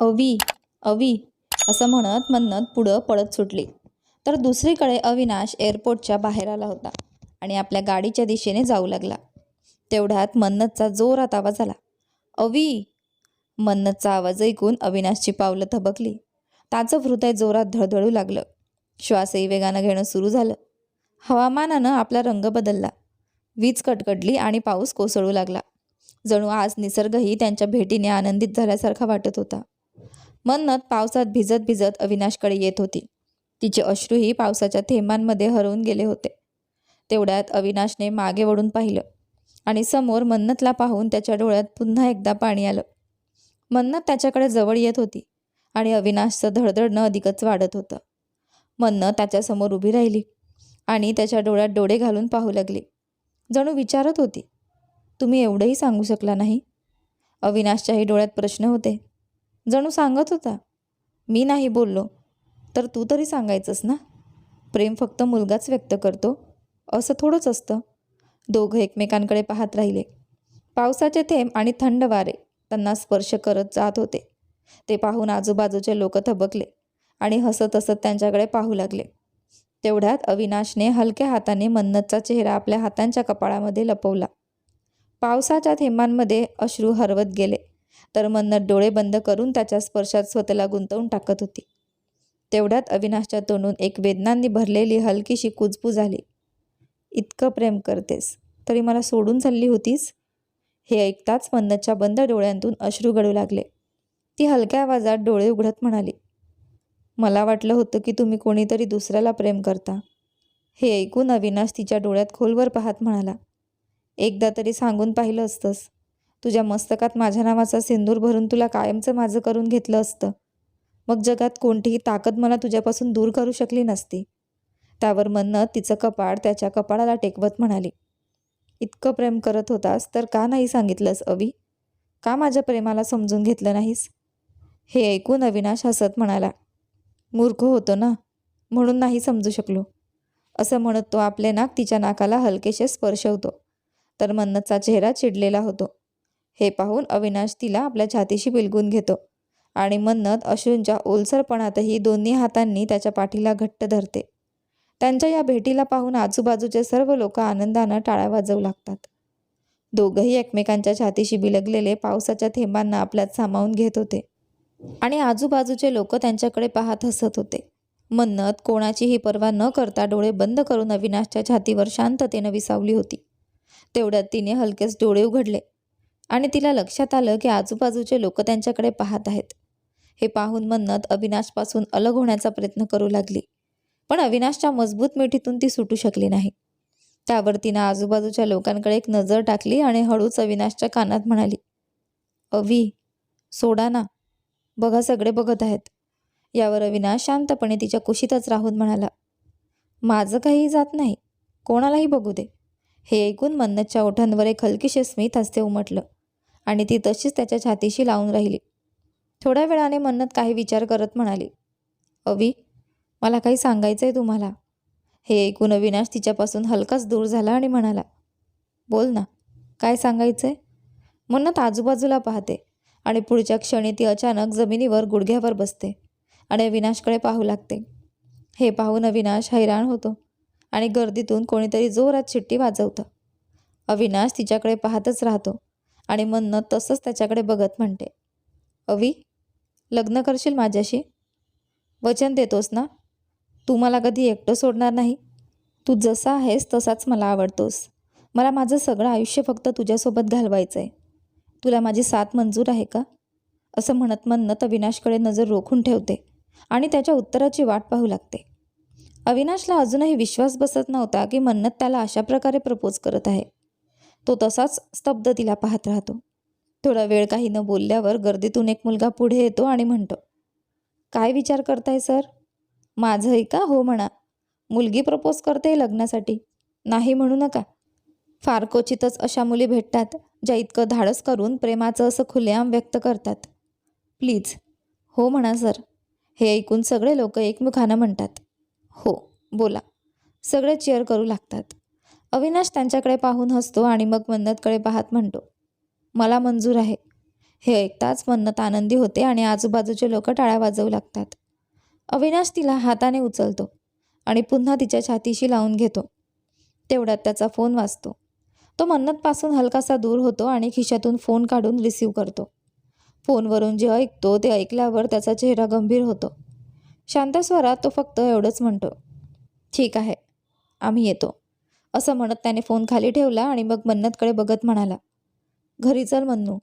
अवी अवी असं म्हणत मन्नत पुढं पळत सुटली. तर दुसरीकडे अविनाश एअरपोर्टच्या बाहेर आला होता आणि आपल्या गाडीच्या दिशेने जाऊ लागला. तेवढ्यात मन्नतचा जोरात आवाज आला. अवी मन्नतचा आवाज ऐकून अविनाशची पावलं थबकली. त्याचं हृदय जोरात धडधडू लागलं. श्वासही वेगानं घेणं सुरू झालं. हवामानानं आपला रंग बदलला. वीज कटकटली आणि पाऊस कोसळू लागला. जणू आज निसर्गही त्यांच्या भेटीने आनंदित झाल्यासारखा वाटत होता. मन्नत पावसात भिजत भिजत अविनाशकडे येत होती. तिचे अश्रूही पावसाच्या थेंबांमध्ये हरवून गेले होते. तेवढ्यात अविनाशने मागे वळून पाहिलं आणि समोर मन्नतला पाहून त्याच्या डोळ्यात पुन्हा एकदा पाणी आलं. मन्नत त्याच्याकडे जवळ येत होती आणि अविनाशचं धडधडणं अधिकच वाढत होतं. मन्नत त्याच्यासमोर उभी राहिली आणि त्याच्या डोळ्यात डोळे घालून पाहू लागली. जणू विचारत होती तुम्ही एवढंही सांगू शकला नाही? अविनाशच्याही डोळ्यात प्रश्न होते. जणू सांगत होता. मी नाही बोललो तर तू तरी सांगायचंस ना? प्रेम फक्त मुलगाच व्यक्त करतो असं थोडंच असतं. दोघं एकमेकांकडे पाहत राहिले. पावसाचे थेंब आणि थंड वारे त्यांना स्पर्श करत जात होते. ते पाहून आजूबाजूचे लोक थबकले आणि हसत हसत त्यांच्याकडे पाहू लागले. तेवढ्यात अविनाशने हलक्या हाताने मन्नतचा चेहरा आपल्या हातांच्या कपाळामध्ये लपवला. पावसाच्या थेंबांमध्ये अश्रू हरवत गेले. तर मन्नत डोळे बंद करून त्याच्या स्पर्शात स्वतःला गुंतवून टाकत होती. तेवढ्यात अविनाशच्या तोंडून एक वेदनांनी भरलेली हलकीशी कुजबूज आली. इतकं प्रेम करतेस तरी मला सोडून चालली होतीस? हे ऐकताच मन्नतच्या बंद डोळ्यांतून अश्रू गळू लागले. ती हलक्या आवाजात डोळे उघडत म्हणाली मला वाटलं होतं की तुम्ही कोणीतरी दुसऱ्याला प्रेम करता. हे ऐकून अविनाश तिच्या डोळ्यात खोलवर पाहत म्हणाला एकदा तरी सांगून पाहिलं असतंस. तुझ्या मस्तकात माझ्या नावाचा सिंदूर भरून तुला कायमचं माझं करून घेतलं असतं. मग जगात कोणतीही ताकद मला तुझ्यापासून दूर करू शकली नसती. त्यावर मन्नत तिचं कपाळ त्याच्या कपाळाला टेकवत म्हणाली. इतकं प्रेम करत होतास तर का नाही सांगितलंस अवी? का माझ्या प्रेमाला समजून घेतलं नाहीस? हे ऐकून अविनाश हसत म्हणाला. मूर्ख होतो ना? म्हणून नाही समजू शकलो. असं म्हणत तो आपले नाक तिच्या नाकाला हलकेसे स्पर्शवतो तर मन्नतचा चेहरा चिडलेला होतो. हे पाहून अविनाश तिला आपल्या छातीशी बिलगून घेतो. आणि मन्नत अश्रूंच्या ओलसरपणातही दोन्ही हातांनी त्याच्या पाठीला घट्ट धरते. त्यांच्या या भेटीला पाहून आजूबाजूचे सर्व लोक आनंदानं टाळ्या वाजवू लागतात. दोघंही एकमेकांच्या छातीशी बिलगलेले पावसाच्या थेंबांना आपल्यात सामावून घेत होते. आणि आजूबाजूचे लोक त्यांच्याकडे पाहत हसत होते. मन्नत कोणाचीही पर्वा न करता डोळे बंद करून अविनाशच्या छातीवर शांततेनं विसावली होती. तेवढ्यात तिने हलकेच डोळे उघडले. आणि तिला लक्षात आलं की आजूबाजूचे लोक त्यांच्याकडे पाहत आहेत. हे पाहून मन्नत अविनाशपासून अलग होण्याचा प्रयत्न करू लागली. पण अविनाशच्या मजबूत मिठीतून ती सुटू शकली नाही. त्यावर तिनं आजूबाजूच्या लोकांकडे एक नजर टाकली आणि हळूच अविनाशच्या कानात म्हणाली अवी सोडा ना. बघा सगळे बघत आहेत. यावर अविनाश शांतपणे तिच्या कुशीतच राहून म्हणाला माझं काहीही जात नाही. कोणालाही बघू दे. हे ऐकून मन्नतच्या ओठांवर एक हलकीशे स्मित हस्ते उमटलं. आणि ती तशीच त्याच्या छातीशी लावून राहिली. थोड्या वेळाने मन्नत काही विचार करत म्हणाली अवी मला काही सांगायचं आहे तुम्हाला. हे ऐकून अविनाश तिच्यापासून हलकाच दूर झाला आणि म्हणाला बोल ना काय सांगायचं आहे मन्नत आजूबाजूला पाहते आणि पुढच्या क्षणी ती अचानक जमिनीवर गुडघ्यावर बसते आणि अविनाशकडे पाहू लागते. हे पाहून अविनाश हैराण होतो आणि गर्दीतून कोणीतरी जोरात शिट्टी वाजवतं. अविनाश तिच्याकडे पाहतच राहतो. आणि मन्नत तसंच त्याच्याकडे बघत म्हणते. अवी लग्न करशील माझ्याशी? वचन देतोस ना? तू मला कधी एकटं सोडणार नाही. तू जसा आहेस तसाच मला आवडतोस. मला माझं सगळं आयुष्य फक्त तुझ्यासोबत घालवायचं आहे तुला माझी साथ मंजूर आहे का? असं म्हणत म्हणत अविनाशकडे नजर रोखून ठेवते आणि त्याच्या उत्तराची वाट पाहू लागते. अविनाशला अजूनही विश्वास बसत नव्हता की मन्नत त्याला अशा प्रकारे प्रपोज करत आहे. तो तसाच स्तब्ध तिला पाहत राहतो. थोडा वेळ काही न बोलल्यावर गर्दीतून एक मुलगा पुढे येतो आणि म्हणतो काय विचार करताय सर? माझंही का हो म्हणा? मुलगी प्रपोज करते लग्नासाठी. नाही म्हणू नका. फार क्वचितच अशा मुली भेटतात ज्या इतकं धाडस करून प्रेमाचं असं खुलेआम व्यक्त करतात. प्लीज. हो म्हणा सर. हे ऐकून सगळे लोक एकमुखानं म्हणतात हो बोला. सगळे चेअर करू लागतात. अविनाश त्यांच्याकडे पाहून हसतो आणि मग मन्नतकडे पाहत म्हणतो मला मंजूर आहे. हे ऐकताच मन्नत आनंदी होते आणि आजूबाजूचे लोक टाळ्या वाजवू लागतात. अविनाश तिला हाताने उचलतो आणि पुन्हा तिच्या छातीशी लावून घेतो. तेवढ्यात त्याचा फोन वाजतो. तो मन्नतपासून हलकासा दूर होतो आणि खिशातून फोन काढून रिसीव करतो. फोनवरून जे ऐकतो ते ऐकल्यावर त्याचा चेहरा गंभीर होतो. शांत स्वरात तो फक्त एवढंच म्हणतो ठीक आहे आम्ही येतो. असं म्हणत त्याने फोन खाली ठेवला आणि मग मन्नतकडे बघत म्हणाला घरी चल मन्नू.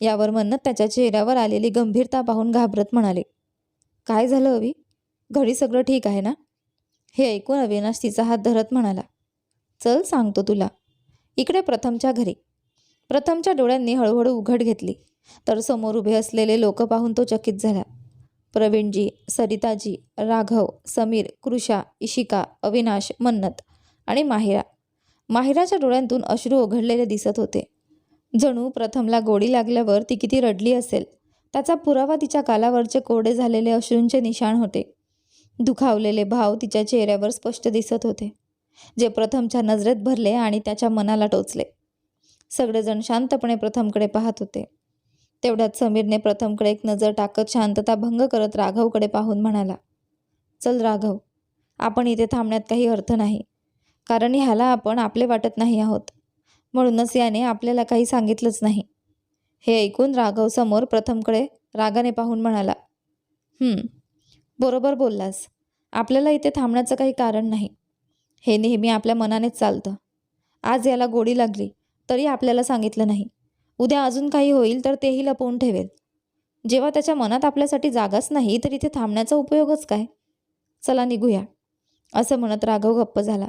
यावर मन्नत त्याच्या चेहऱ्यावर आलेली गंभीरता पाहून घाबरत म्हणाले काय झालं अवी? घरी सगळं ठीक आहे ना? हे ऐकून अविनाश तिचा हात धरत म्हणाला चल सांगतो तुला. इकडे प्रथमच्या घरी. प्रथमच्या डोळ्यांनी हळूहळू उघड घेतली तर समोर उभे असलेले लोक पाहून तो चकित झाला. प्रवीणजी सरिताजी राघव समीर कृषा इशिका अविनाश मन्नत आणि माहिरा. माहिराच्या डोळ्यांतून अश्रू ओघडलेले दिसत होते. जणू प्रथमला गोडी लागल्यावर ती किती रडली असेल. त्याचा पुरावा तिच्या गालावरचे कोरडे झालेले अश्रूंचे निशाण होते. दुखावलेले भाव तिच्या चेहऱ्यावर स्पष्ट दिसत होते. जे प्रथमच्या नजरेत भरले आणि त्याच्या मनाला टोचले. सगळेजण शांतपणे प्रथमकडे पाहत होते. तेवढ्यात समीरने प्रथमकडे एक नजर टाकत शांतता भंग करत राघवकडे पाहून म्हणाला चल राघव आपण इथे थांबण्यात काही अर्थ नाही. कारण ह्याला आपण आपले वाटत नाही आहोत. म्हणूनच याने आपल्याला काही सांगितलंच नाही. हे ऐकून राघव समोर प्रथमकडे रागाने पाहून म्हणाला बरोबर बोललास. आपल्याला इथे थांबण्याचं काही कारण नाही. हे नेहमी आपल्या मनानेच चालतं. आज याला गोडी लागली तरी आपल्याला सांगितलं नाही. उद्या अजून काही होईल तर तेही लपवून ठेवेल. जेव्हा त्याच्या मनात आपल्यासाठी जागाच नाही तर इथे थांबण्याचा उपयोगच काय? चला निघूया. असं म्हणत राघव गप्प झाला.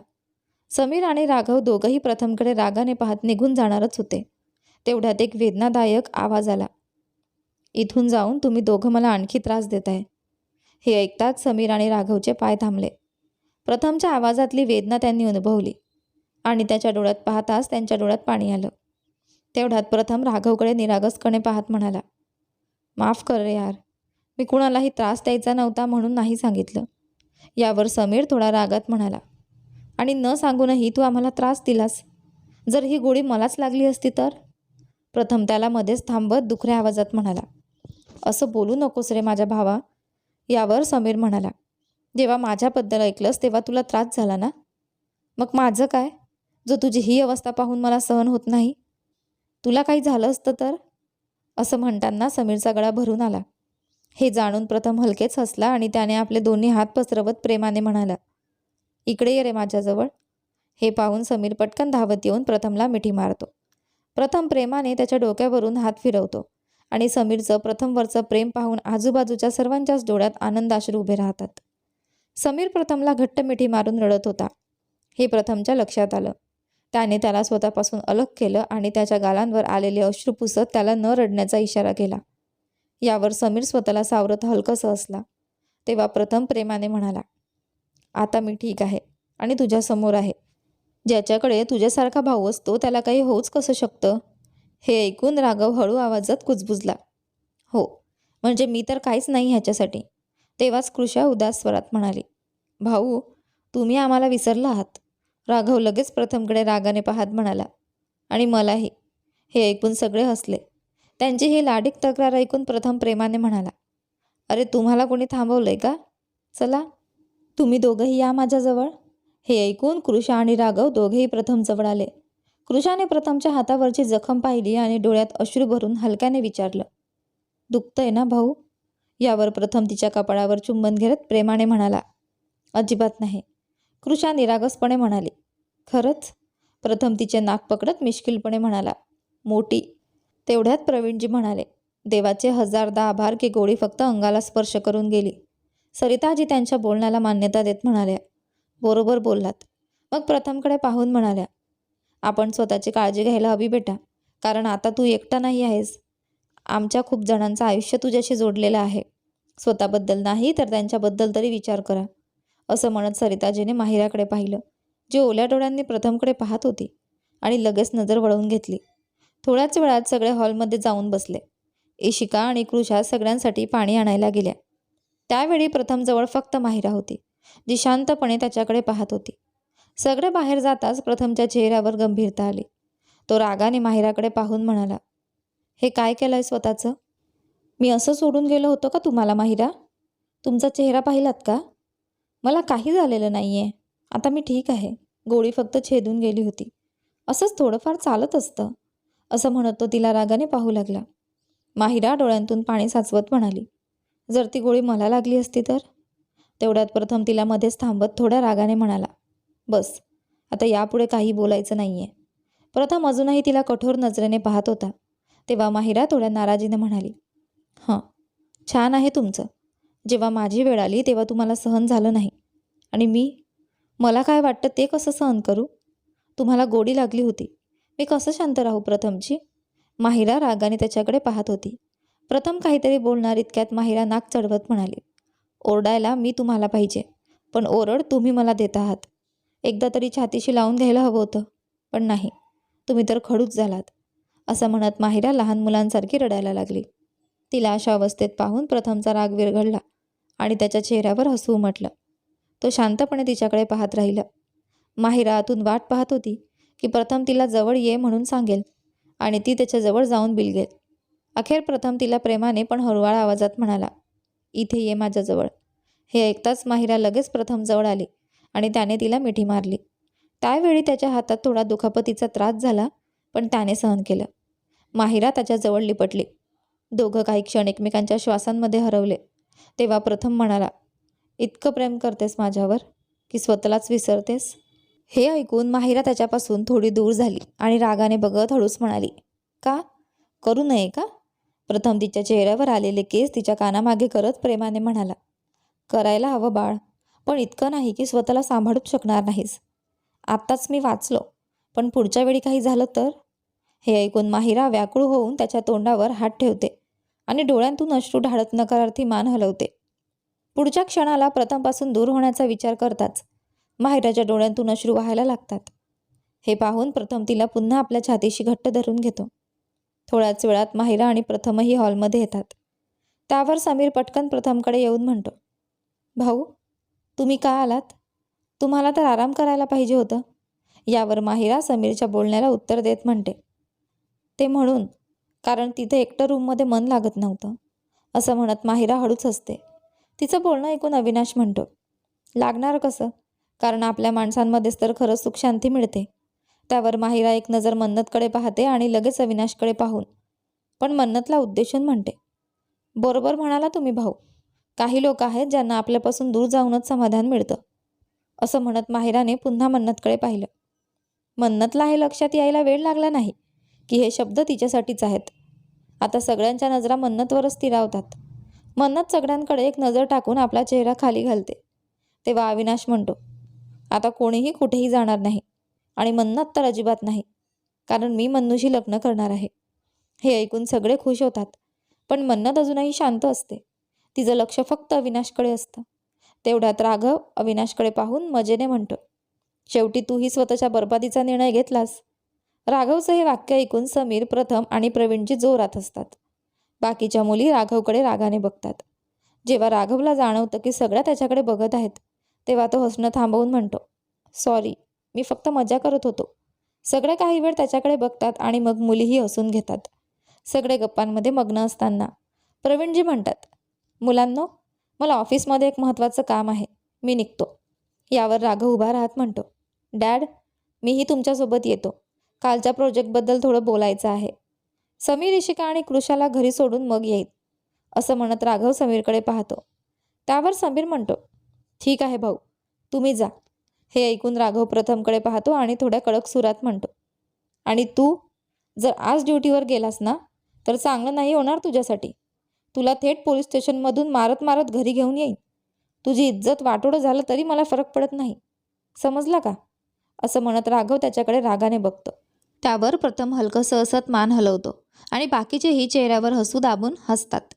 समीर आणि राघव दोघंही प्रथमकडे रागाने पाहत निघून जाणारच होते. तेवढ्यात एक वेदनादायक आवाज आला. इथून जाऊन तुम्ही दोघं मला आणखी त्रास देताय. हे ऐकताच समीर आणि राघवचे पाय थांबले. प्रथमच्या आवाजातली वेदना त्यांनी अनुभवली आणि त्याच्या डोळ्यात पाहताच त्यांच्या डोळ्यात पाणी आलं. तेवढ्यात प्रथम राघवकडे निरागसकडे पाहत म्हणाला माफ कर रे यार मी कुणालाही त्रास द्यायचा नव्हता म्हणून नाही सांगितलं. यावर समीर थोडा रागात म्हणाला आणि न सांगूनही तू आम्हाला त्रास दिलास. जर ही गोळी मलाच लागली असती तर? प्रथम त्याला मध्येच थांबत दुखऱ्या आवाजात म्हणाला. असं बोलू नकोस रे माझ्या भावा यावर समीर म्हणाला. जेव्हा माझ्याबद्दल ऐकलंस तेव्हा तुला त्रास झाला ना? मग माझं काय? जो तुझी ही अवस्था पाहून मला सहन होत नाही? तुला काही झालं असतं तर? असं म्हणताना समीरचा गळा भरून आला. हे जाणून प्रथम हलकेच हसला आणि त्याने आपले दोन्ही हात पसरवत प्रेमाने म्हणाला. इकडे ये रे माझ्याजवळ. हे पाहून समीर पटकन धावत येऊन प्रथमला मिठी मारतो. प्रथम प्रेमाने त्याच्या डोक्यावरून हात फिरवतो आणि समीरचं प्रथमवरचं प्रेम पाहून आजूबाजूच्या सर्वांच्याच डोळ्यात आनंदाश्रू उभे राहतात. समीर प्रथमला घट्ट मिठी मारून रडत होता. हे प्रथमच्या लक्षात आलं. त्याने त्याला स्वतःपासून अलग केलं आणि त्याच्या गालांवर आलेले अश्रू पुसत त्याला न रडण्याचा इशारा केला. यावर समीर स्वतःला सावरत हलकंसं असला तेव्हा प्रथम प्रेमाने म्हणाला आता मी ठीक आहे आणि तुझ्यासमोर आहे. ज्याच्याकडे तुझ्यासारखा भाऊ असतो त्याला काही होऊच कसं शकतं? हे ऐकून राघव हळू आवाजात कुजबुजला. हो म्हणजे मी तर काहीच नाही ह्याच्यासाठी. तेव्हाच कृषा उदास स्वरात म्हणाली. भाऊ तुम्ही आम्हाला विसरला आहात. राघव लगेच प्रथमकडे रागाने पाहत म्हणाला. आणि मलाही. हे ऐकून सगळे हसले. त्यांची ही लाडीक तक्रार ऐकून प्रथम प्रेमाने म्हणाला. अरे तुम्हाला कोणी थांबवलंय का? चला तुम्ही दोघंही या माझ्याजवळ? हे ऐकून कृषा आणि राघव दोघेही प्रथम जवळ आले. कृषाने प्रथमच्या हातावरची जखम पाहिली आणि डोळ्यात अश्रू भरून हलक्याने विचारलं दुखतंय ना भाऊ? यावर प्रथम तिच्या कपाळावर चुंबन घेत प्रेमाने म्हणाला अजिबात नाही. कृषा निरागसपणे म्हणाली खरंच? प्रथम तिचे नाक पकडत मिश्किलपणे म्हणाला मोठी तेवढ्यात प्रवीणजी म्हणाले देवाचे हजारदा आभार की गोळी फक्त अंगाला स्पर्श करून गेली. सरिताजी त्यांच्या बोलण्याला मान्यता देत म्हणाल्या बरोबर बोललात. मग प्रथमकडे पाहून म्हणाल्या आपण स्वतःची काळजी घ्यायला हवी बेटा कारण आता तू एकटा नाही आहेस. आमच्या खूप जणांचं आयुष्य तुझ्याशी जोडलेलं आहे. स्वतःबद्दल नाही तर त्यांच्याबद्दल तरी विचार करा. असं म्हणत सरिताजीने माहिराकडे पाहिलं जी ओल्या डोळ्यांनी प्रथमकडे पाहत होती आणि लगेच नजर वळवून घेतली. थोड्याच वेळात सगळे हॉलमध्ये जाऊन बसले. इशिका आणि कृषा सगळ्यांसाठी पाणी आणायला गेल्या. त्यावेळी प्रथमजवळ फक्त माहिरा होती जी शांतपणे त्याच्याकडे पाहत होती. सगळे बाहेर जाताच प्रथमच्या चेहऱ्यावर गंभीरता आली. तो रागाने माहिराकडे पाहून म्हणाला हे काय केलं आहे स्वतःचं? मी असं सोडून गेलो होतो का तुम्हाला माहिरा? तुमचा चेहरा पाहिलात का? मला काही झालेलं नाही आहे आता मी ठीक आहे. गोळी फक्त छेदून गेली होती. असंच थोडंफार चालत असतं. असं म्हणत तो तिला रागाने पाहू लागला. माहिरा डोळ्यांतून पाणी साचवत म्हणाली जर ती गोळी मला लागली असती तर? तेवढ्यात प्रथम तिला मध्येच थांबत थोड्या रागाने म्हणाला बस आता यापुढे काही बोलायचं नाही आहे प्रथम अजूनही तिला कठोर नजरेने पाहत होता तेव्हा माहिरा थोड्या नाराजीने म्हणाली हां छान आहे तुमचं. जेव्हा माझी वेळ आली तेव्हा तुम्हाला सहन झालं नाही. आणि मी? मला काय वाटतं ते कसं सहन करू? तुम्हाला गोडी लागली होती. मी कसं शांत राहू प्रथमची? माहिरा रागाने त्याच्याकडे पाहत होती. प्रथम काहीतरी बोलणार इतक्यात माहिरा नाक चढवत म्हणाली ओरडायला मी तुम्हाला पाहिजे पण ओरड तुम्ही मला देत आहात. एकदा तरी छातीशी लावून घ्यायला हवं होतं पण नाही तुम्ही तर खडूच झालात. असं म्हणत माहिरा लहान मुलांसारखी रडायला लागली. तिला अशा अवस्थेत पाहून प्रथमचा राग विरघळला आणि त्याच्या चेहऱ्यावर हसू उमटलं. तो शांतपणे तिच्याकडे पाहत राहिला. माहिरा आतून वाट पाहत होती की प्रथम तिला जवळ ये म्हणून सांगेल आणि ती त्याच्याजवळ जाऊन बिलगेल. अखेर प्रथम तिला प्रेमाने पण हळूवाळ आवाजात म्हणाला इथे ये माझ्याजवळ. हे ऐकताच माहिरा लगेच प्रथम जवळ आली आणि त्याने तिला मिठी मारली. त्यावेळी त्याच्या हातात थोडा दुखापतीचा त्रास झाला पण त्याने सहन केलं. माहिरा त्याच्याजवळ लिपटली. दोघं काही क्षण एकमेकांच्या श्वासांमध्ये हरवले. तेव्हा प्रथम म्हणाला इतकं प्रेम करतेस माझ्यावर की स्वतःलाच विसरतेस? हे ऐकून माहिरा त्याच्यापासून थोडी दूर झाली आणि रागाने बघत हळूच म्हणाली का? करू नये का? प्रथम तिच्या चेहऱ्यावर आलेले केस तिच्या कानामागे करत प्रेमाने म्हणाला करायला हवं बाळ पण इतकं नाही की स्वतःला सांभाळूच शकणार नाहीस. आत्ताच मी वाचलो पण पुढच्या वेळी काही झालं तर? हे ऐकून माहिरा व्याकुळ होऊन त्याच्या तोंडावर हात ठेवते आणि डोळ्यांतून अश्रू ढाळत नकारार्थी मान हलवते. पुढच्या क्षणाला प्रथमपासून दूर होण्याचा विचार करताच माहिराच्या डोळ्यांतून अश्रू व्हायला लागतात. हे पाहून प्रथम तिला पुन्हा आपल्या छातीशी घट्ट धरून घेतो. थोड्याच वेळात माहिरा आणि प्रथमही हॉलमध्ये येतात. त्यावर समीर पटकन प्रथमकडे येऊन म्हणतो भाऊ तुम्ही का आलात? तुम्हाला तर आराम करायला पाहिजे होतं. यावर माहिरा समीरच्या बोलण्याला उत्तर देत म्हणते ते म्हणून कारण तिथे एकटं रूममध्ये मन लागत नव्हतं असं म्हणत माहिरा हळूच असते तिचं बोलणं ऐकून अविनाश म्हणतो लागणार कसं? कारण आपल्या माणसांमध्येच तर खरंच सुखशांती मिळते. त्यावर माहिरा एक नजर मन्नतकडे पाहते आणि लगेच अविनाशकडे पाहून पण मन्नतला उद्देशून म्हणते. बरोबर म्हणाला तुम्ही भाऊ. काही लोक आहेत ज्यांना आपल्यापासून दूर जाऊनच समाधान मिळतं. असं म्हणत माहिराने पुन्हा मन्नतकडे पाहिलं. मन्नतला हे लक्षात यायला वेळ लागला नाही की हे शब्द तिच्यासाठीच आहेत. आता सगळ्यांच्या नजरा मन्नतवरच स्थिरावतात. मन्नत सगळ्यांकडे एक नजर टाकून आपला चेहरा खाली घालते. तेव्हा अविनाश म्हणतो आता कोणीही कुठेही जाणार नाही. आणि मन्नत तर अजिबात नाही. कारण मी मन्नूशी लग्न करणार आहे. हे ऐकून सगळे खुश होतात. पण मन्नत अजूनही शांत असते. तिचं लक्ष फक्त अविनाशकडे असतं. तेवढ्यात राघव अविनाशकडे पाहून मजेने म्हणतो शेवटी तूही स्वतःच्या बरबादीचा निर्णय घेतलास. राघवचं हे वाक्य ऐकून समीर प्रथम आणि प्रवीणजी जोरात असतात बाकीच्या मुली राघवकडे रागाने बघतात. जेव्हा राघवला जाणवतं की सगळ्या त्याच्याकडे बघत आहेत तेव्हा तो हसणं थांबवून म्हणतो सॉरी मी फक्त मजा करत होतो. सगळे काही वेळ त्याच्याकडे बघतात आणि मग मुलीही हसून घेतात. सगळे गप्पांमध्ये मग्न असताना. प्रवीणजी म्हणतात मुलांनो मला ऑफिसमध्ये एक महत्त्वाचं काम आहे. मी निघतो. यावर राघव उभा राहत म्हणतो डॅड मीही तुमच्यासोबत येतो. कालच्या प्रोजेक्टबद्दल थोडं बोलायचं आहे. समीर इशिका आणि कृषाला घरी सोडून मग येईल. असं म्हणत राघव समीरकडे पाहतो. त्यावर समीर म्हणतो ठीक आहे भाऊ तुम्ही जा. हे ऐकून राघव प्रथमकडे पाहतो आणि थोड्या कडक सुरात म्हणतो आणि तू जर आज ड्युटीवर गेलास ना तर चांगलं नाही होणार तुझ्यासाठी. तुला थेट पोलीस स्टेशनमधून मारत मारत घरी घेऊन येईन. तुझी इज्जत वाटोडं झालं तरी मला फरक पडत नाही. समजला का? असं म्हणत राघव त्याच्याकडे रागाने बघतो. त्यावर प्रथम हलकंसं असत मान हलवतो आणि बाकीचेही चेहऱ्यावर हसू दाबून हसतात.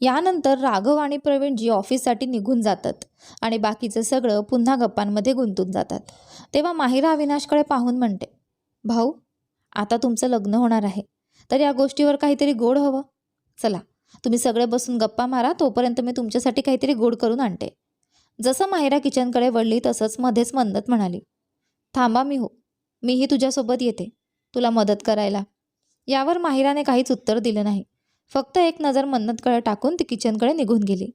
यानंतर राघव आणि प्रवीणजी ऑफिससाठी निघून जातात आणि बाकीचं सगळं पुन्हा गप्पांमध्ये गुंतून जातात. तेव्हा माहिरा अविनाशकडे पाहून म्हणते भाऊ आता तुमचं लग्न होणार आहे तर या गोष्टीवर काहीतरी गोड हवं. चला तुम्ही सगळे बसून गप्पा मारा तोपर्यंत मी तुमच्यासाठी काहीतरी गोड करून आणते. जसं माहिरा किचनकडे वळली तसंच मध्येच मन्नत म्हणाली थांबा मी हो मीही तुझ्यासोबत येते तुला मदत करायला. यावर माहिराने काहीच उत्तर दिलं नाही. फक्त एक नजर मन्नतकडे टाकून ती किचनकडे निघून गेली.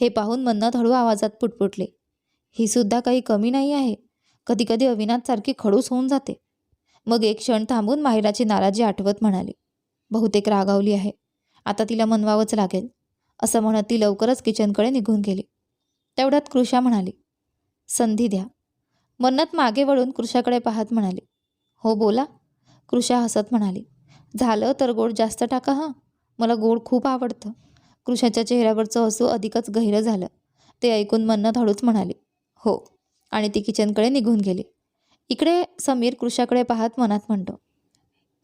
हे पाहून मन्नत हळू आवाजात पुटपुटले. ही सुद्धा काही कमी नाही आहे. कधीकधी अविनाथसारखी खडूस होऊन जाते. मग एक क्षण थांबून माहिराची नाराजी आठवत म्हणाली. बहुतेक रागावली आहे. आता तिला मनवावंच लागेल. असं म्हणत ती लवकरच किचनकडे निघून गेली. तेवढ्यात कृषा म्हणाली संधी द्या. मन्नत मागे वळून कृषाकडे पाहत म्हणाली हो बोला. कृषा हसत म्हणाली झालं तर गोड जास्त टाका हां. मला गोड खूप आवडतं. कृष्णाच्या चेहऱ्यावरचं हसू अधिकच गहिरं झालं. ते ऐकून मन्नत हळूच म्हणाली हो. आणि ती किचनकडे निघून गेली. इकडे समीर कृषाकडे पाहत मनात म्हणतो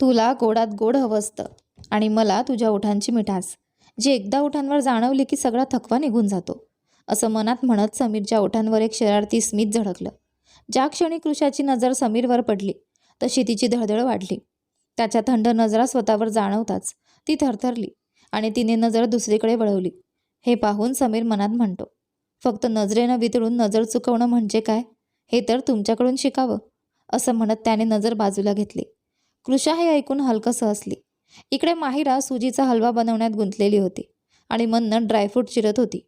तुला गोडात गोड हवं असतं आणि मला तुझ्या ओठांची मिठास. जी एकदा ओठांवर जाणवली की सगळा थकवा निघून जातो. असं मनात म्हणत समीरच्या ओठांवर एक शरारती स्मित झळकलं. ज्या क्षणी कृषाची नजर समीरवर पडली तशी तिची धडधड वाढली. त्याच्या थंड नजरा स्वतःवर जाणवताच ती थरथरली आणि तिने नजर दुसरीकडे वळवली. हे पाहून समीर मनात म्हणतो फक्त नजरेनं वितळून नजर चुकवणं म्हणजे काय? हे तर तुमच्याकडून शिकावं असं म्हणत त्याने नजर बाजूला घेतली. कृषा हे ऐकून हलकंसं हसली इकडे माहिरा सुजीचा हलवा बनवण्यात गुंतलेली होती आणि मन्नत ड्रायफ्रूट चिरत होती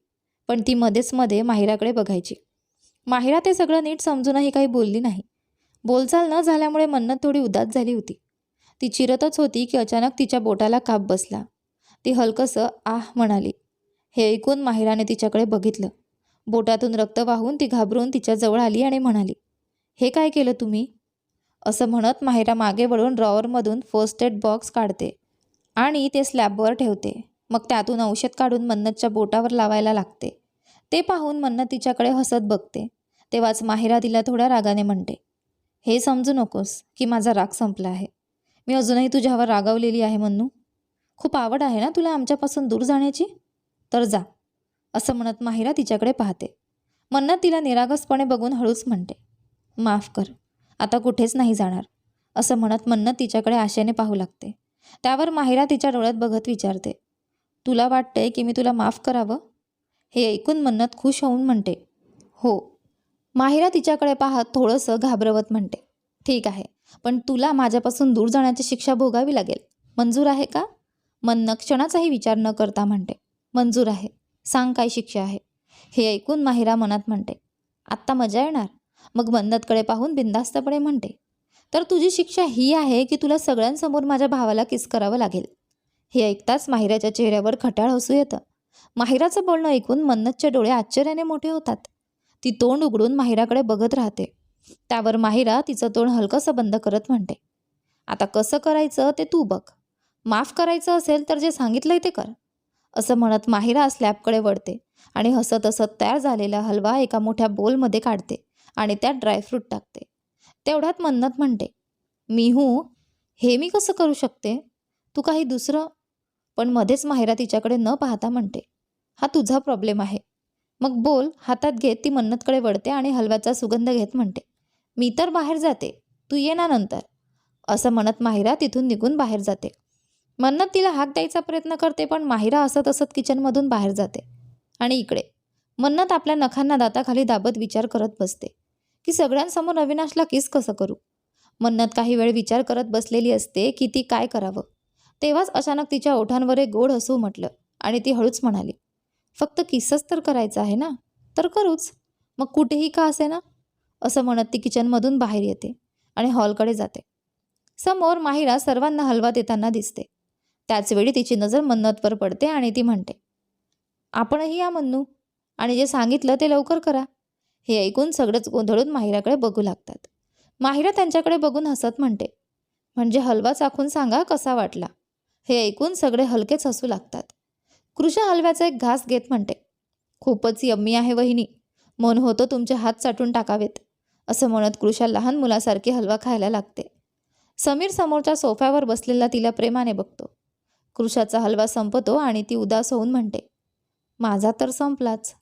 पण ती मध्येच मध्ये माहिराकडे बघायची. माहिरा ते सगळं नीट समजूनही काही बोलली नाही. बोलचाल न झाल्यामुळे मन्नत थोडी उदास झाली होती. ती चिरतच होती की अचानक तिच्या बोटाला काप बसला. ती हलकंसं आह म्हणाली. हे ऐकून माहिराने तिच्याकडे बघितलं. बोटातून रक्त वाहून ती घाबरून तिच्याजवळ आली आणि म्हणाली हे काय केलं तुम्ही? असं म्हणत माहिरा मागे वळून ड्रॉवरमधून फर्स्ट एड बॉक्स काढते आणि ते स्लॅबवर ठेवते. मग त्यातून औषध काढून मन्नतच्या बोटावर लावायला लागते. ते पाहून मन्नत तिच्याकडे हसत बघते. तेव्हाच माहिरा तिला थोड्या रागाने म्हणते हे समजू नकोस की माझा राग संपला आहे. मी अजूनही तुझ्यावर रागावलेली आहे म्हणू खूप आवड आहे ना तुला आमच्यापासून दूर जाण्याची? तर जा असं म्हणत माहिरा तिच्याकडे पाहते. मन्नत तिला निरागसपणे बघून हळूच म्हणते माफ कर आता कुठेच नाही जाणार असं म्हणत मन्नत तिच्याकडे आशेने पाहू लागते. त्यावर माहिरा तिच्या डोळ्यात बघत विचारते तुला वाटतंय की मी तुला माफ करावं? हे ऐकून मन्नत खुश होऊन म्हणते हो. माहिरा तिच्याकडे पाहत थोडंसं घाबरवत म्हणते ठीक आहे पण तुला माझ्यापासून दूर जाण्याची शिक्षा भोगावी लागेल. मंजूर आहे का? मन्नत क्षणाचाही विचार न करता म्हणते. मंजूर आहे. सांग काय शिक्षा आहे. हे ऐकून माहिरा मनात म्हणते. आत्ता मजा येणार? मग मन्नतकडे पाहून बिंदास्तपणे म्हणते. तर तुझी शिक्षा ही आहे की तुला सगळ्यांसमोर माझ्या भावाला किस करावं लागेल? हे ऐकताच माहिराच्या चेहऱ्यावर खट्याळ हसू येतं. माहिराचं बोलणं ऐकून मन्नतचे डोळे आश्चर्याने मोठे होतात. ती तोंड उघडून माहिराकडे बघत राहते. त्यावर माहिरा तिचं तोंड हलकंसं बंद करत म्हणते. आता कसं करायचं ते तू बघ. माफ करायचं असेल तर जे सांगितलंय ते कर. असं म्हणत माहिरा स्लॅबकडे वळते आणि हसत हसत तयार झालेला हलवा एका मोठ्या बोलमध्ये काढते आणि त्यात ड्रायफ्रूट टाकते. तेवढ्यात मन्नत म्हणते मी हू हे मी कसं करू शकते? तू काही दुसरं पण मध्येच माहिरा तिच्याकडे न पाहता म्हणते हा तुझा प्रॉब्लेम आहे. मग बोल हातात घेत ती मन्नतकडे वळते आणि हलव्याचा सुगंध घेत म्हणते मी तर बाहेर जाते. तू ये ना नंतर. असं म्हणत माहिरा तिथून निघून बाहेर जाते. मन्नत तिला हाक द्यायचा प्रयत्न करते पण माहिरा असत असत किचनमधून बाहेर जाते. आणि इकडे. मन्नत आपल्या नखांना दाताखाली दाबत विचार करत बसते. की सगळ्यांसमोर अविनाशला किस कसं करू? मन्नत काही वेळ विचार करत बसलेली असते की ती काय करावं. तेव्हाच अचानक तिच्या ओठांवर एक गोड हसू म्हटलं आणि ती हळूच म्हणाली फक्त किसच तर करायचं आहे ना? तर करूच. मग कुठेही का असे ना असं म्हणत ती किचनमधून बाहेर येते आणि हॉलकडे जाते. समोर माहिरा सर्वांना हलवा देताना दिसते. त्याचवेळी तिची नजर मन्नतवर पडते आणि ती म्हणते आपणही या मन्नू. आणि जे सांगितलं ते लवकर करा. हे ऐकून सगळंच गोंधळून माहिराकडे बघू लागतात. माहिरा त्यांच्याकडे बघून हसत म्हणते म्हणजे हलवा चाखून सांगा कसा वाटला? हे ऐकून सगळे हलकेच हसू लागतात. कृषा हलव्याचा एक घास घेत म्हणते खूपच यम्मी आहे वहिनी. मन होतं तुमचे हात चाटून टाकावेत. असं म्हणत कृषा लहान मुलासारखी हलवा खायला लागते. समीर समोरच्या सोफ्यावर बसलेला तिला प्रेमाने बघतो. कृषाचा हलवा संपतो आणि ती उदास होऊन म्हणते माझा तर संपलाच.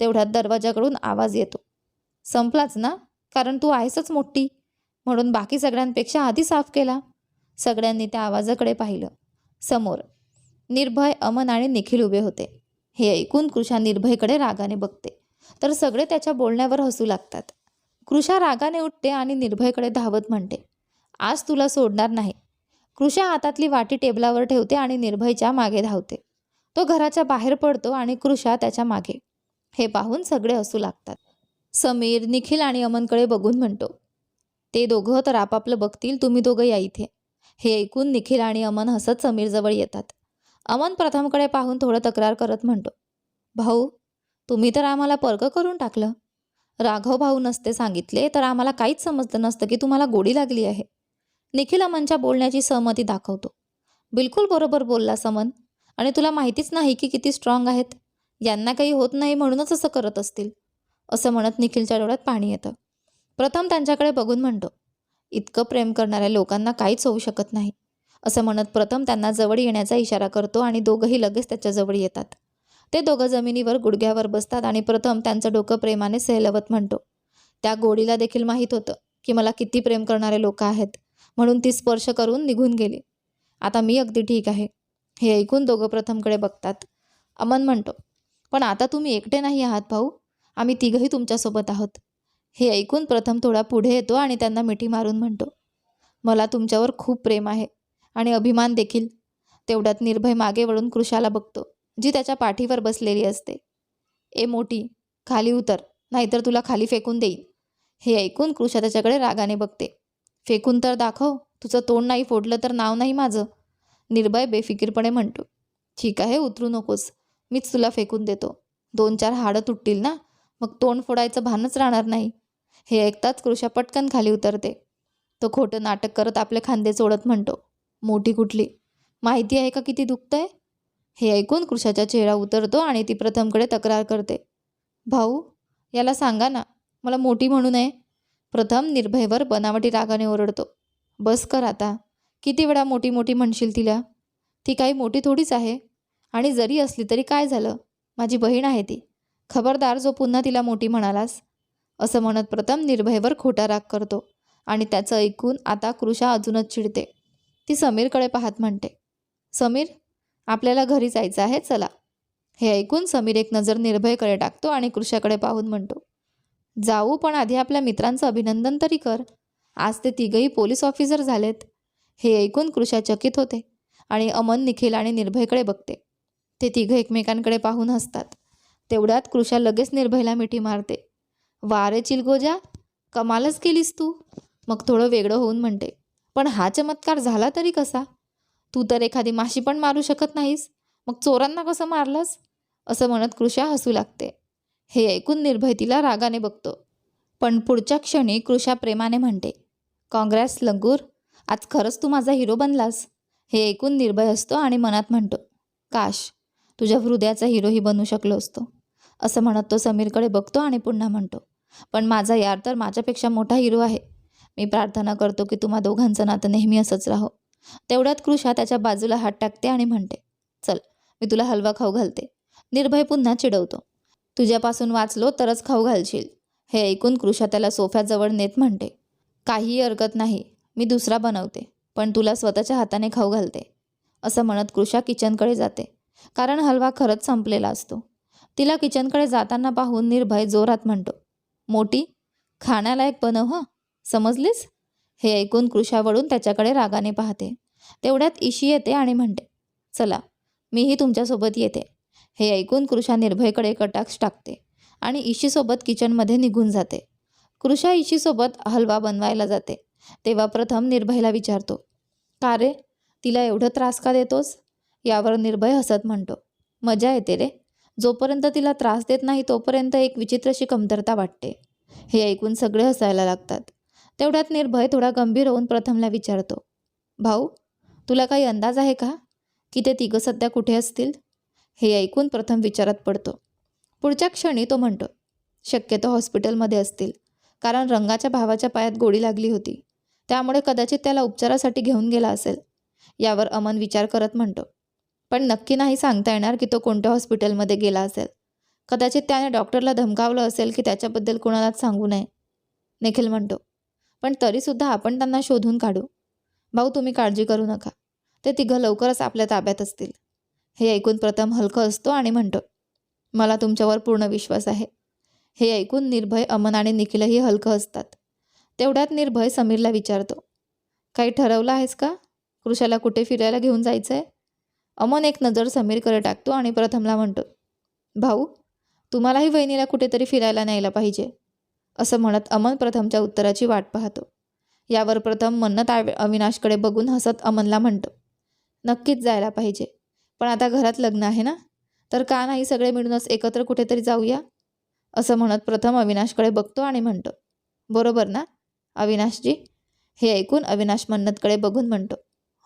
तेवढ्यात दरवाजाकडून आवाज येतो. संपलाच ना? कारण तू आहेसच मोठी. म्हणून बाकी सगळ्यांपेक्षा आधी साफ केला. सगळ्यांनी त्या आवाजाकडे पाहिलं. समोर निर्भय अमन आणि निखिल उभे होते. हे ऐकून कृषा निर्भयकडे रागाने बघते. तर सगळे त्याच्या बोलण्यावर हसू लागतात. कृषा रागाने उठते आणि निर्भयकडे धावत म्हणते आज तुला सोडणार नाही. कृषा हातातली वाटी टेबलावर ठेवते आणि निर्भयच्या मागे धावते. तो घराच्या बाहेर पडतो आणि कृषा त्याच्यामागे. हे पाहून सगळे हसू लागतात. समीर निखिल आणि अमनकडे बघून म्हणतो ते दोघं तर आपापलं बघतील तुम्ही दोघं या इथे. हे ऐकून निखिल आणि अमन हसत समीरजवळ येतात. अमन प्रथमकडे पाहून थोडं तक्रार करत म्हणतो भाऊ तुम्ही तर आम्हाला पर्क करून टाकलं. राघव भाऊ नसते सांगितले तर आम्हाला काहीच समजलं नसतं की तुम्हाला गोडी लागली आहे. निखिल अमनच्या बोलण्याची सहमती दाखवतो. बिलकुल बरोबर बोलला समन. आणि तुला माहितीच नाही की किती स्ट्रॉंग आहेत? यांना काही होत नाही म्हणूनच असं करत असतील. असं म्हणत निखिलच्या डोळ्यात पाणी येतं. प्रथम त्यांच्याकडे बघून म्हणतो इतकं प्रेम करणाऱ्या लोकांना काहीच होऊ शकत नाही. असं म्हणत प्रथम त्यांना जवळ येण्याचा इशारा करतो आणि दोघंही लगेच त्याच्याजवळ येतात. ते दोघं जमिनीवर गुडघ्यावर बसतात आणि प्रथम त्यांचं डोकं प्रेमाने सहलवत म्हणतो. त्या गोडीला देखील माहीत होतं की मला किती प्रेम करणारे लोक आहेत म्हणून ती स्पर्श करून निघून गेली. आता मी अगदी ठीक आहे. हे ऐकून दोघं प्रथमकडे बघतात. अमन म्हणतो पण आता तुम्ही एकटे नाही आहात भाऊ. आम्ही तिघंही तुमच्यासोबत आहोत. हे ऐकून प्रथम थोडा पुढे येतो आणि त्यांना मिठी मारून म्हणतो मला तुमच्यावर खूप प्रेम आहे आणि अभिमान देखील. तेवढ्यात निर्भय मागे वळून कृषाला बघतो. जी त्याच्या पाठीवर बसलेली असते. ए मोठी खाली उतर नाहीतर तुला खाली फेकून देईन. हे ऐकून कृषा त्याच्याकडे रागाने बघते. फेकून तर दाखव तुझं तोंड नाही फोडलं तर नाव नाही माझं. निर्भय बेफिकीरपणे म्हणतो. ठीक आहे उतरू नकोस. मीच तुला फेकून देतो. दोन चार हाडं तुटतील ना? मग तोंड फोडायचं भानच राहणार नाही. हे ऐकताच कृषा पटकन खाली उतरते. तो खोटं नाटक करत आपले खांदे चोडत म्हणतो. मोठी कुठली? माहिती आहे का किती दुखतंय? हे ऐकून कृषाचा चेहरा उतरतो आणि ती प्रथमकडे तक्रार करते. भाऊ याला सांगा ना मला मोठी म्हणू नये. प्रथम निर्भयवर बनावटी रागाने ओरडतो. बस कर आता. किती वेळा मोठी मोठी म्हणशील तिला? ती काही मोठी थोडीच आहे. आणि जरी असली तरी काय झालं? माझी बहीण आहे ती. खबरदार जो पुन्हा तिला मोठी म्हणालास? असं म्हणत प्रथम निर्भयवर खोटा राग करतो आणि त्याचं ऐकून आता कृषा अजूनच चिडते. ती समीरकडे पाहत म्हणते. समीर आपल्याला घरी जायचं आहे चला. हे ऐकून समीर एक नजर निर्भयकडे टाकतो आणि कृषाकडे पाहून म्हणतो जाऊ पण आधी आपल्या मित्रांचं अभिनंदन तरी कर. आज ते तिघही पोलीस ऑफिसर झालेत. हे ऐकून कृषा चकित होते आणि अमन निखिल आणि निर्भयकडे बघते. ते तिघं एकमेकांकडे पाहून हसतात. तेवढ्यात कृषा लगेच निर्भयला मिठी मारते. वारे चिलगोजा कमालच केलीस तू. मग थोडं वेगळं होऊन म्हणते पण हा चमत्कार झाला तरी कसा? तू तर एखादी माशी पण मारू शकत नाहीस. मग चोरांना कसं मारलंस? असं म्हणत कृषा हसू लागते. हे ऐकून निर्भय तिला रागाने बघतो. पण पुढच्या क्षणी कृषा प्रेमाने म्हणते काँग्रेस लंगूर आज खरंच तू माझा हिरो बनलास. हे ऐकून निर्भय असतो आणि मनात म्हणतो काश तुझ्या हृदयाचा हिरोही बनू शकलो असतो. असं म्हणत तो समीरकडे बघतो आणि पुन्हा म्हणतो पण माझा यार तर माझ्यापेक्षा मोठा हिरो आहे. मी प्रार्थना करतो की तुम्हा दोघांचं नातं नेहमी असंच राहो. तेवढ्यात कृषा त्याच्या बाजूला हात टाकते आणि म्हणते चल मी तुला हलवा खाऊ घालते. निर्भय पुन्हा चिडवतो. तुझ्यापासून वाचलो तरच खाऊ घालशील. हे ऐकून कृषा त्याला सोफ्याजवळ नेत म्हणते काहीही हरकत नाही मी दुसरा बनवते पण तुला स्वतःच्या हाताने खाऊ घालते. असं म्हणत कृषा किचनकडे जाते. कारण हलवा खरंच संपलेला असतो. तिला किचनकडे जाताना पाहून निर्भय जोरात म्हणतो मोठी खाण्यालायक बनव हं. समजलीस? हे ऐकून कृषा वळून त्याच्याकडे रागाने पाहते. तेवढ्यात इशी येते आणि म्हणते चला मीही तुमच्यासोबत येते. हे ऐकून कृषा निर्भयकडे कटाक्ष टाकते आणि इशीसोबत किचनमध्ये निघून जाते. कृषा इशीसोबत हलवा बनवायला जाते. तेव्हा प्रथम निर्भयला विचारतो का रे तिला एवढं त्रास का देतोस? यावर निर्भय हसत म्हणतो मजा येते रे. जोपर्यंत तिला त्रास देत नाही तोपर्यंत एक विचित्रशी कमतरता वाटते. हे ऐकून सगळे हसायला लागतात. तेवढ्यात निर्भय थोडा गंभीर होऊन प्रथमला विचारतो भाऊ तुला काही अंदाज आहे का की ते तिघं सध्या कुठे असतील? हे ऐकून प्रथम विचारात पडतो. पुढच्या क्षणी तो म्हणतो शक्यतो हॉस्पिटलमध्ये असतील कारण रंगाच्या भावाच्या पायात गोळी लागली होती. त्यामुळे कदाचित त्याला उपचारासाठी घेऊन गेला असेल. यावर अमन विचार करत म्हणतो पण नक्की नाही सांगता येणार की तो कोणत्या हॉस्पिटलमध्ये गेला असेल. कदाचित त्याने डॉक्टरला धमकावलं असेल की त्याच्याबद्दल कोणालाच सांगू नये. निखिल म्हणतो पण तरीसुद्धा आपण त्यांना शोधून काढू. भाऊ तुम्ही काळजी करू नका. ते तिघं लवकरच आपल्या ताब्यात असतील. हे ऐकून प्रथम हलकं असतो आणि म्हणतो मला तुमच्यावर पूर्ण विश्वास आहे. हे ऐकून निर्भय अमन आणि निखिलही हलकं असतात तेवढ्यात निर्भय समीरला विचारतो काही ठरवलं आहेस का? कृषाला कुठे फिरायला घेऊन जायचं आहे अमन एक नजर समीरकडे टाकतो आणि प्रथमला म्हणतो भाऊ तुम्हालाही वहिनीला कुठेतरी फिरायला न्यायला पाहिजे. असं म्हणत अमन प्रथमच्या उत्तराची वाट पाहतो. यावर प्रथम मन्नत अविनाशकडे बघून हसत अमनला म्हणतो नक्कीच जायला पाहिजे. पण आता घरात लग्न आहे ना? तर का नाही सगळे मिळूनच एकत्र कुठेतरी जाऊया? असं म्हणत प्रथम अविनाशकडे बघतो आणि म्हणतो बरोबर ना? अविनाशजी? हे ऐकून अविनाश मन्नतकडे बघून म्हणतो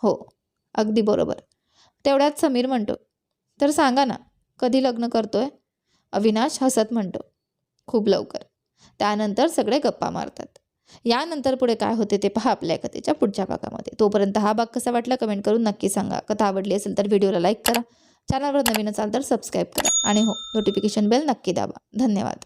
हो अगदी बरोबर. तेवढ्यात समीर म्हणतो तर सांगा ना कधी लग्न करतोय? अविनाश हसत म्हणतो खूप लवकर. त्यानंतर सगळे गप्पा मारतात. यानंतर पुढे काय होते ते पहा आपल्या कथेच्या पुढच्या भागामध्ये. तोपर्यंत हा भाग कसा वाटला कमेंट करून नक्की सांगा. कथा आवडली असेल तर व्हिडिओला लाईक करा. चॅनलवर नवीन असाल तर सबस्क्राईब करा. आणि हो नोटिफिकेशन बेल नक्की दाबा. धन्यवाद.